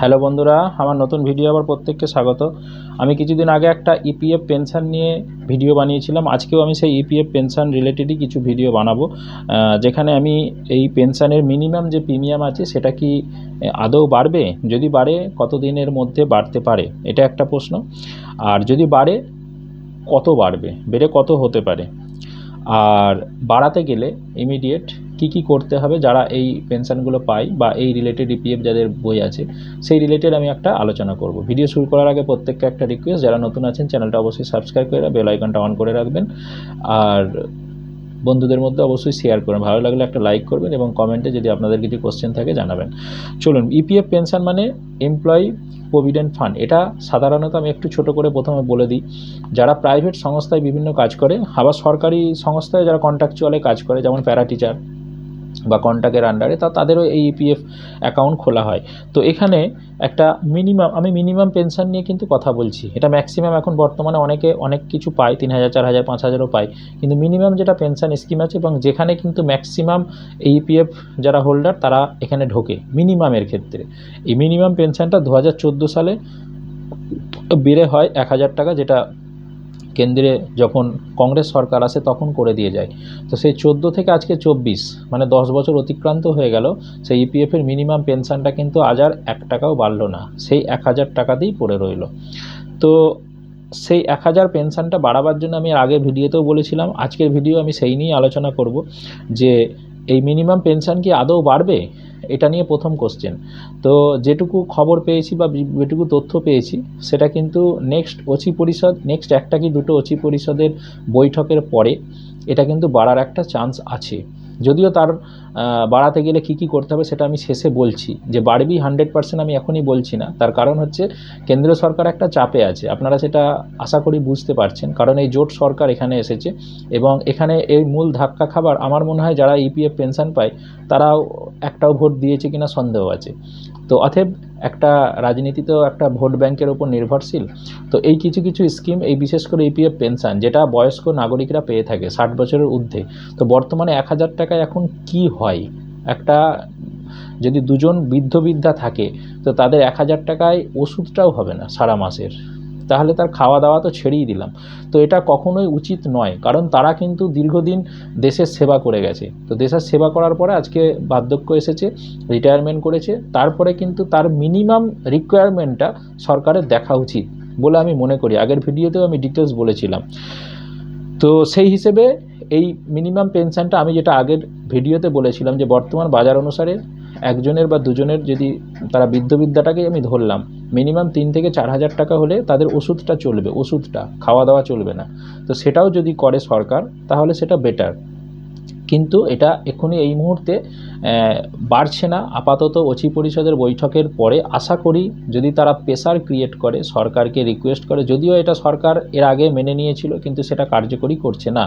Hello বন্ধুরা, আমার নতুন ভিডিও আবার প্রত্যেককে স্বাগত। আমি কিছুদিন আগে একটা ইপিএফ পেনশন নিয়ে ভিডিও বানিয়েছিলাম। আজকেও আমি সেই ইপিএফ পেনশন রিলেটেডই কিছু ভিডিও বানাবো। যেখানে আমি এই পেনশনের মিনিমাম যে প্রিমিয়াম আছে, সেটা কি আদৌ বাড়বে? যদি বাড়ে কত দিনের মধ্যে বাড়তে পারে? এটা একটা প্রশ্ন। আর যদি বাড়ে, কত বাড়বে? বেড়ে কত হতে পারে? আর বাড়াতে গেলে ইমিডিয়েট কি কি করতে হবে যারা এই পেনশনগুলো পায় বা এই রিলেটেড ইপিএফ যাদের বই আছে, সেই রিলেটেড আমি একটা আলোচনা করব। ভিডিও শুরু করার আগে প্রত্যেককে একটা রিকোয়েস্ট যারা নতুন আছেন চ্যানেলটা অবশ্যই সাবস্ক্রাইব করে বেল আইকনটা অন করে রাখবেন। আর বন্ধুদের মধ্যে অবশ্যই শেয়ার করবেন ভালো লাগলে একটা লাইক করবেন এবং কমেন্টে যদি আপনাদের কিছু কোশ্চেন থাকে জানাবেন। চলুন ইপিএফ পেনশন মানে এমপ্লয়ি প্রভিডেন্ট ফান্ড এটা সাধারণত আমি একটু ছোট করে প্রথমে বলে দিই। যারা প্রাইভেট সংস্থায় বিভিন্ন কাজ করে, আবার সরকারি সংস্থায় যারা কন্ট্রাকচুয়ালে কাজ করে, যেমন প্যারা টিচার বা কন্ট্রাক্টের আন্ডারে তা তাদেরও এই ইপিএফ অ্যাকাউন্ট খোলা হয়। তো এখানে একটা মিনিমাম আমি মিনিমাম পেনশন নিয়ে কিন্তু কথা বলছি। এটা ম্যাক্সিমাম এখন বর্তমানে অনেকে, অনেক কিছু পায়, তিন হাজার, চার হাজার, পাঁচ হাজারও পায়। কিন্তু মিনিমাম যেটা পেনশন স্কিম আছে এবং যেখানে কিন্তু ম্যাক্সিমাম এই ইপিএফ যারা হোল্ডার তারা এখানে ঢোকে মিনিমামের ক্ষেত্রে। এই মিনিমাম পেনশনটা দু হাজার চোদ্দ সালে বেড়ে হয় এক হাজার টাকা, যেটা কেন্দ্রে যখন কংগ্রেস সরকার আসে তখন করে দিয়ে যায়। তো সেই চোদ্দ থেকে আজকে চব্বিশ মানে দশ বছর অতিক্রান্ত হয়ে গেল, সেই ইপিএফের মিনিমাম পেনশনটা কিন্তু আজ আর এক টাকাও বাড়লো না। সেই এক হাজার টাকাতেই পড়ে রইল। তো সেই এক হাজার পেনশনটা বাড়াবার জন্য আমি আগে আগের ভিডিওতেও বলেছিলাম, আজকের ভিডিও আমি সেই নিয়েই আলোচনা করব যে এই মিনিমাম পেনশন কি আদৌ বাড়বে? এটা নিয়ে প্রথম কোশ্চেন তো যেটুকু খবর পেয়েছি বা যেটুকু তথ্য পেয়েছি, সেটা কিন্তু নেক্সট অচি পরিষদ নেক্সট একটা কি দুটো অচি পরিষদের বৈঠকের পরে, এটা কিন্তু বাড়ার একটা চান্স আছে। যদিও তার বাড়াতে গেলে কি কি করতে হবে সেটা আমি শেষে বলছি। যে বাড়বি হান্ড্রেড পার্সেন্ট আমি এখনই বলছি না। তার কারণ হচ্ছে কেন্দ্রীয় সরকার একটা চাপে আছে। আপনারা সেটা আশা করি বুঝতে পারছেন। কারণ এই জোট সরকার এখানে এসেছে এবং এখানে এই মূল ধাক্কা খাবার আমার মনে হয় যারা ইপিএফ পেনশন পায়, তারাও একটাও ভোট দিয়েছে কিনা সন্দেহ আছে। তো অতএব একটা রাজনীতি তো একটা ভোট ব্যাংকের ওপর নির্ভরশীল। তো এই কিছু কিছু স্কিম, এই বিশেষ করে ইপিএফ পেনশন, যেটা বয়স্ক নাগরিকরা পেয়ে থাকে ষাট বছরের ঊর্ধ্বে। তো বর্তমানে এক হাজার টাকায় এখন কি হয়? একটা, যদি দুজন বৃদ্ধ বৃদ্ধা থাকে, তো তাদের এক হাজার টাকায় ওষুধটাও হবে না সারা মাসের। তাহলে তার খাওয়া দাওয়া তো ছেড়েই দিলাম। তো এটা কখনোই উচিত নয়, কারণ তারা কিন্তু দীর্ঘদিন দেশের সেবা করে গেছে। তো দেশের সেবা করার পরে আজকে বার্ধক্য এসেছে রিটায়ারমেন্ট করেছে, তারপরে কিন্তু তার মিনিমাম রিকোয়ারমেন্টটা সরকারের দেখা উচিত বলে আমি মনে করি। আগের ভিডিওতেও আমি ডিটেলস বলেছিলাম। তো সেই হিসেবে এই মিনিমাম পেনশনটা আমি যেটা আগের ভিডিওতে বলেছিলাম যে বর্তমান বাজার অনুসারে একজনের বা দুজনের যদি তারা বৃদ্ধবিদ্যাটাকে আমি ধরলাম মিনিমাম তিন থেকে চার হাজার টাকা হলে তাদের ওষুধটা চলবে, ওষুধটা, খাওয়া দাওয়া চলবে না। তো সেটাও যদি করে সরকার, তাহলে সেটা বেটার কিন্তু এটা এখনই এই মুহূর্তে বাড়ছে না। আপাতত অচি পরিষদের বৈঠকের পরে আশা করি যদি তারা প্রেসার ক্রিয়েট করে, সরকারকে রিকোয়েস্ট করে, যদিও এটা সরকার এর আগে মেনে নিয়েছিল, কিন্তু সেটা কার্যকরী করছে না।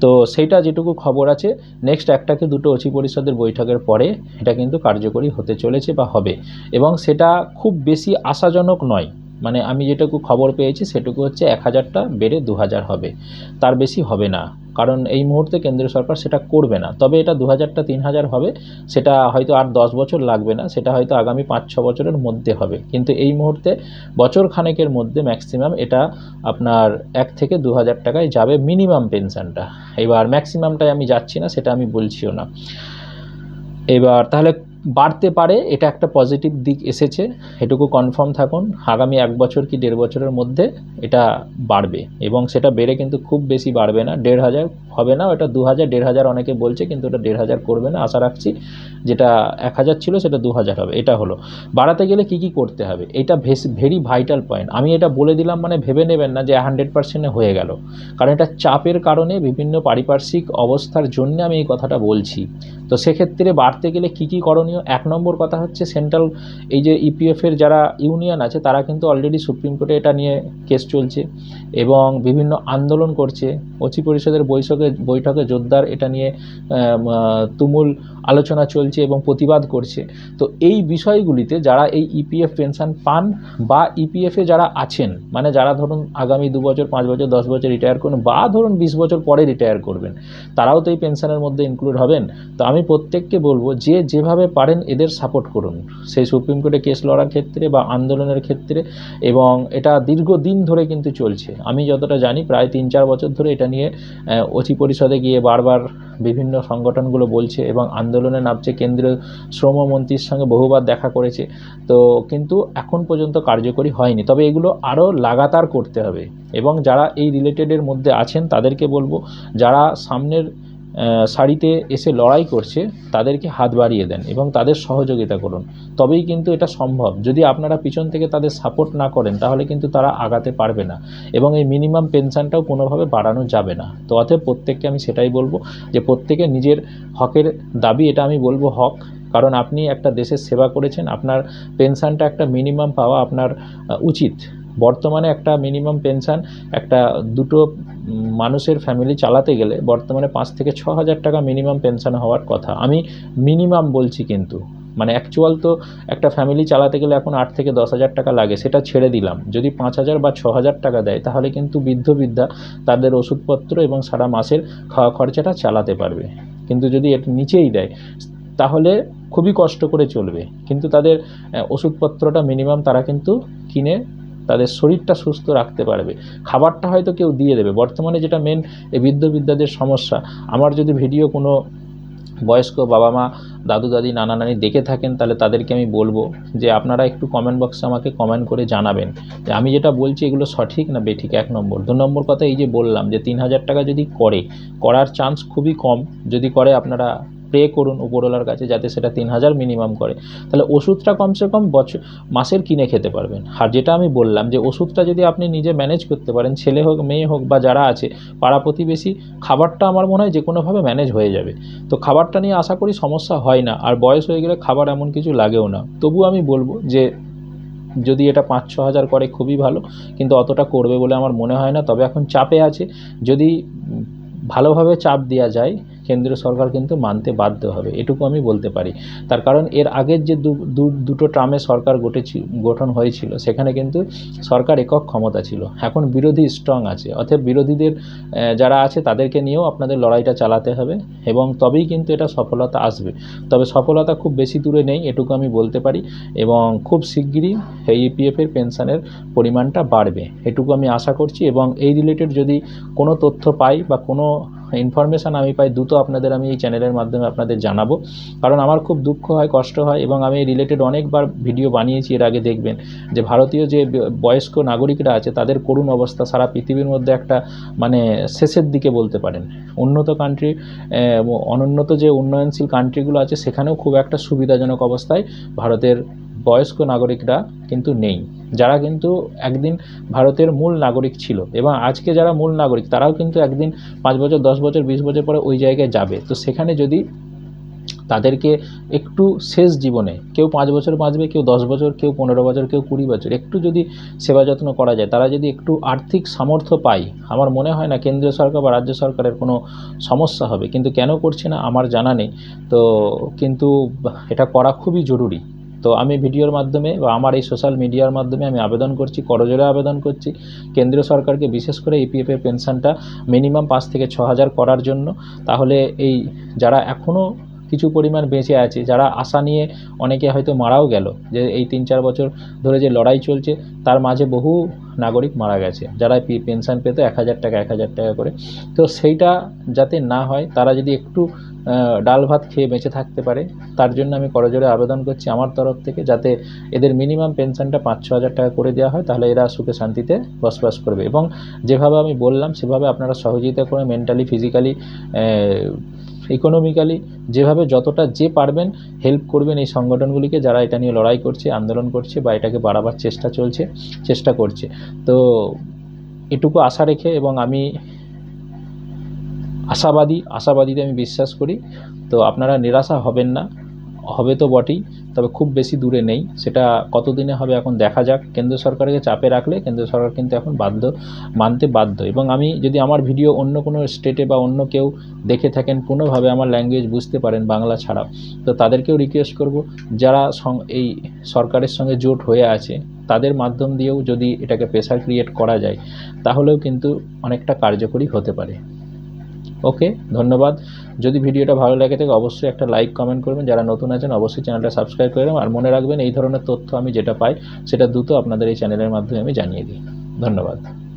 তো সেইটা যেটুকু খবর আছে নেক্সট একটাকে দুটো অচি পরিষদের বৈঠকের পরে এটা কিন্তু কার্যকরী হতে চলেছে বা হবে। এবং সেটা খুব বেশি আশাজনক নয়। মানে আমি যেটুকু খবর পেয়েছি, সেটুকু হচ্ছে এক হাজারটা বেড়ে দু হাজার হবে। তার বেশি হবে না। কারণ এই মুহূর্তে কেন্দ্রীয় সরকার সেটা করবে না। তবে এটা দু হাজারটা তিন হাজার হবে, সেটা হয়তো আর দশ বছর লাগবে না, সেটা হয়তো আগামী পাঁচ, ছ বছরের মধ্যে হবে। কিন্তু এই মুহূর্তে বছর খানেকের মধ্যে ম্যাক্সিমাম এটা আপনার এক থেকে দু হাজার টাকায় যাবে মিনিমাম পেনশনটা। এবার ম্যাক্সিমামটাই আমি যাচ্ছি না, সেটা আমি বলছিও না। এবার তাহলে বাড়তে পারে, এটা একটা পজিটিভ দিক এসেছে। এটুকু কনফার্ম থাকুন, আগামী এক বছর কি দেড় বছরের মধ্যে এটা বাড়বে। এবং সেটা বেড়ে কিন্তু খুব বেশি বাড়বে না। দেড় হাজার হবে না, ওটা দু হাজার, দেড় হাজার অনেকে বলছে, কিন্তু ওটা দেড় হাজার করবে না। আশা রাখছি যেটা এক হাজার ছিল, সেটা দু হাজার হবে। এটা হলো। বাড়াতে গেলে কি কি করতে হবে? এটা ভেস ভেরি ভাইটাল পয়েন্ট আমি এটা বলে দিলাম মানে ভেবে নেবেন না যে হান্ড্রেড পার্সেন্টে হয়ে গেল। কারণ এটা চাপের কারণে বিভিন্ন পারিপার্শ্বিক অবস্থার জন্য আমি এই কথাটা বলছি। তো সেক্ষেত্রে বাড়তে গেলে কি কি করণীয় এক নম্বর কথা হচ্ছে সেন্ট্রাল, এই যে ইপিএফের যারা ইউনিয়ন আছে, তারা কিন্তু অলরেডি সুপ্রিম কোর্টে এটা নিয়ে কেস চলছে এবং বিভিন্ন আন্দোলন করছে। অচি পরিষদের বৈঠকে বৈঠকে জোরদার এটা নিয়ে তুমুল আলোচনা চলছে এবং প্রতিবাদ করছে। তো এই বিষয়গুলিতে যারা এই ইপিএফ পেনশন পান বা ইপিএফে যারা আছেন মানে যারা ধরুন আগামী দু বছর, পাঁচ বছর, দশ বছর রিটায়ার করবেন বা ধরুন বিশ বছর পরে রিটায়ার করবেন, তারাও তো এই পেনশনের মধ্যে ইনক্লুড হবেন। তো আমি প্রত্যেককে বলব, যে যেভাবে পারেন, এদের সাপোর্ট করুন। সেই সুপ্রিম কোর্টে কেস লড়ার ক্ষেত্রে বা আন্দোলনের ক্ষেত্রে এবং এটা দীর্ঘদিন ধরে কিন্তু চলছে। আমি যতটা জানি প্রায় তিন চার বছর ধরে এটা নিয়ে অচি পরিষদে গিয়ে বারবার বিভিন্ন সংগঠনগুলো বলছে এবং আন্দোলনে নামছে, কেন্দ্রীয় শ্রমমন্ত্রীর সঙ্গে বহুবার দেখা করেছে। তো কিন্তু এখন পর্যন্ত কার্যকরী হয়নি। তবে এগুলো আরও লাগাতার করতে হবে এবং যারা এই রিলেটেডের মধ্যে আছেন তাদেরকে বলব, যারা সামনের সারিতে এসে লড়াই করছে, তাদেরকে হাত বাড়িয়ে দেন এবং তাদের সহযোগিতা করুন। তবেই কিন্তু এটা সম্ভব। যদি আপনারা পিছন থেকে তাদের সাপোর্ট না করেন, তাহলে কিন্তু তারা আগাতে পারবে না এবং এই মিনিমাম পেনশনটাও কোনোভাবে বাড়ানো যাবে না। তো অতএব প্রত্যেককে আমি সেটাই বলব যে প্রত্যেকে নিজের হকের দাবি, এটা আমি বলব হক। কারণ আপনি একটা দেশের সেবা করেছেন, আপনার পেনশনটা একটা মিনিমাম পাওয়া আপনার উচিত। বর্তমানে একটা মিনিমাম পেনশন একটা দুটো মানুষের ফ্যামিলি চালাতে গেলে বর্তমানে পাঁচ থেকে ছ হাজার টাকা মিনিমাম পেনশন হওয়ার কথা। আমি মিনিমাম বলছি কিন্তু মানে অ্যাকচুয়াল তো একটা ফ্যামিলি চালাতে গেলে এখন আট থেকে দশ হাজার টাকা লাগে, সেটা ছেড়ে দিলাম। যদি পাঁচ হাজার বা ছ হাজার টাকা দেয়, তাহলে কিন্তু বৃদ্ধ বৃদ্ধা তাদের ওষুধপত্র এবং সারা মাসের খাওয়া খরচাটা চালাতে পারবে। কিন্তু যদি এর নিচেই দেয়, তাহলে খুবই কষ্ট করে চলবে। কিন্তু তাদের ওষুধপত্রটা মিনিমাম তারা কিন্তু কিনে তাদের শরীরটা সুস্থ রাখতে পারবে। খাবারটা হয়তো কেউ দিয়ে দেবে। বর্তমানে যেটা মেন এই বৃদ্ধ বৃদ্ধাদের সমস্যা, আমার যদি ভিডিও কোনো বয়স্ক বাবা মা, দাদু দাদি, নানা নানি দেখে থাকেন, তাহলে তাদেরকে আমি বলব যে আপনারা একটু কমেন্ট বক্সে আমাকে কমেন্ট করে জানাবেন। যে আমি যেটা বলছি এগুলো সঠিক না বেঠিক? এক নম্বর। দু নম্বর কথা এই যে বললাম যে তিন হাজার টাকা যদি করে, করার চান্স খুবই কম। যদি করে আপনারা প্রে করুন উপরওয়ালার কাছে যাতে সেটা তিন হাজার মিনিমাম করে। তাহলে ওষুধটা কমসে কম বছর মাসের কিনে খেতে পারবেন। আর যেটা আমি বললাম যে ওষুধটা যদি আপনি নিজে ম্যানেজ করতে পারেন, ছেলে হোক, মেয়ে হোক বা যারা আছে, পাড়া প্রতিবেশী, খাবারটা আমার মনে হয় যে কোনোভাবে ম্যানেজ হয়ে যাবে। তো খাবারটা নিয়ে আশা করি সমস্যা হয় না। আর বয়স হয়ে গেলে খাবার এমন কিছু লাগেও না। তবু আমি বলব যে, যদি এটা পাঁচ, ছ হাজার করে খুবই ভালো, কিন্তু অতটা করবে বলে আমার মনে হয় না। তবে এখন চাপে আছে। যদি ভালোভাবে চাপ দেওয়া যায় কেন্দ্রীয় সরকার কিন্তু মানতে বাধ্য হবে, এটুকু আমি বলতে পারি। তার কারণ এর আগের যে দুটো ট্রামে সরকার গঠেছি, গঠন হয়েছিল, সেখানে কিন্তু সরকার একক ক্ষমতা ছিল। এখন বিরোধী স্ট্রং আছে অর্থাৎ বিরোধীদের যারা আছে তাদেরকে নিয়েও আপনাদের লড়াইটা চালাতে হবে এবং তবেই কিন্তু এটা সফলতা আসবে। তবে সফলতা খুব বেশি দূরে নেই, এটুকু আমি বলতে পারি এবং খুব শিগগিরই এই ইপিএফের পেনশনের পরিমাণটা বাড়বে, এটুকু আমি আশা করছি এবং এই রিলেটেড যদি কোনো তথ্য পাই বা কোনো ইনফরমেশান আমি পাই, দ্রুত আপনাদের আমি এই চ্যানেলের মাধ্যমে আপনাদের জানাব। কারণ আমার খুব দুঃখ হয়, কষ্ট হয় এবং আমি রিলেটেড অনেকবার ভিডিও বানিয়েছি, এর আগে দেখবেন যে ভারতীয় যে বয়স্ক নাগরিকরা আছে, তাদের করুণ অবস্থা সারা পৃথিবীর মধ্যে একটা মানে শেষের দিকে বলতে পারেন। উন্নত কান্ট্রি অনুন্নত যে উন্নয়নশীল কান্ট্রিগুলো আছে, সেখানেও খুব একটা সুবিধাজনক অবস্থায় ভারতের বয়স্ক নাগরিকরা কিন্তু নেই। যারা কিন্তু একদিন ভারতের মূল নাগরিক ছিল এবং আজকে যারা মূল নাগরিক, তারাও কিন্তু একদিন পাঁচ বছর, দশ বছর, বিশ বছর পরে ওই জায়গায় যাবে। তো সেখানে যদি তাদেরকে একটু শেষ জীবনে, কেউ পাঁচ বছর বাঁচবে, কেউ দশ বছর, কেউ পনেরো বছর, কেউ কুড়ি বছর, একটু যদি সেবা যত্ন করা যায়, তারা যদি একটু আর্থিক সামর্থ্য পায়, আমার মনে হয় না কেন্দ্রীয় সরকার বা রাজ্য সরকারের কোনো সমস্যা হবে। কিন্তু কেন করছে না, আমার জানা নেই। তো কিন্তু এটা করা খুবই জরুরি। তো আমি ভিডিওর মাধ্যমে বা আমার এই সোশ্যাল মিডিয়ার মাধ্যমে আমি আবেদন করছি করজোরে আবেদন করছি। কেন্দ্রীয় সরকারকে বিশেষ করে ইপিএফ এর পেনশনটা মিনিমাম পাঁচ থেকে ছ হাজার করার জন্য। তাহলে এই যারা এখনও কিছু পরিমাণ বেঁচে আছে। যারা আশা নিয়ে অনেকে হয়তো মারাও গেল। যে এই তিন চার বছর ধরে যে লড়াই চলছে, তার মাঝে বহু নাগরিক মারা গেছে। যারা পেনশন পেত এক হাজার টাকা, এক হাজার টাকা করে। তো সেইটা যাতে না হয়, তারা যদি একটু ডাল ভাত খেয়ে বেঁচে থাকতে পারে, তার জন্য আমি করজোরে আবেদন করছি আমার তরফ থেকে, যাতে এদের মিনিমাম পেনশনটা পাঁচ, ছ হাজার টাকা করে দেওয়া হয়, তাহলে এরা সুখে শান্তিতে বসবাস করবে। এবং যেভাবে আমি বললাম, সেভাবে আপনারা সহযোগিতা করে মেন্টালি ফিজিক্যালি ইকোনমিক্যালি যেভাবে যতটা যে পারবেন হেল্প করবেন এই সংগঠনগুলিকে যারা এটা নিয়ে লড়াই করছে, আন্দোলন করছে বা এটাকে বাড়াবার চেষ্টা চলছে, চেষ্টা করছে। তো এটুকু আশা রেখে এবং আমি আশাবাদী, আশাবাদীতে আমি বিশ্বাস করি। তো আপনারা নিরাশা হবেন না। হবে তো বটেই, তবে খুব বেশি দূরে নেই। সেটা কতদিনে হবে এখন দেখা যাক। কেন্দ্র সরকারকে চাপে রাখলে কেন্দ্র সরকার কিন্তু এখন বাধ্য, মানতে বাধ্য। এবং আমি যদি আমার ভিডিও অন্য কোনো স্টেটে বা অন্য কেউ দেখে থাকেন কোনোভাবে আমার ল্যাঙ্গুয়েজ বুঝতে পারেন বাংলা ছাড়াও, তো তাদেরকেও রিকোয়েস্ট করব, যারা এই সরকারের সঙ্গে জোট হয়ে আছে, তাদের মাধ্যম দিয়েও যদি এটাকে প্রেশার ক্রিয়েট করা যায়, তাহলেও কিন্তু অনেকটা কার্যকরী হতে পারে। ওকে, ধন্যবাদ। যদি ভিডিওটা ভালো লাগে থাকে, অবশ্যই একটা লাইক, কমেন্ট করবেন। যারা নতুন আছেন, অবশ্যই চ্যানেলটা সাবস্ক্রাইব করে নেবেন আর মনে রাখবেন, এই ধরনের তথ্য আমি যেটা পাই, সেটা দ্রুত আপনাদের এই চ্যানেলের মাধ্যমে আমি জানিয়ে দিই। ধন্যবাদ।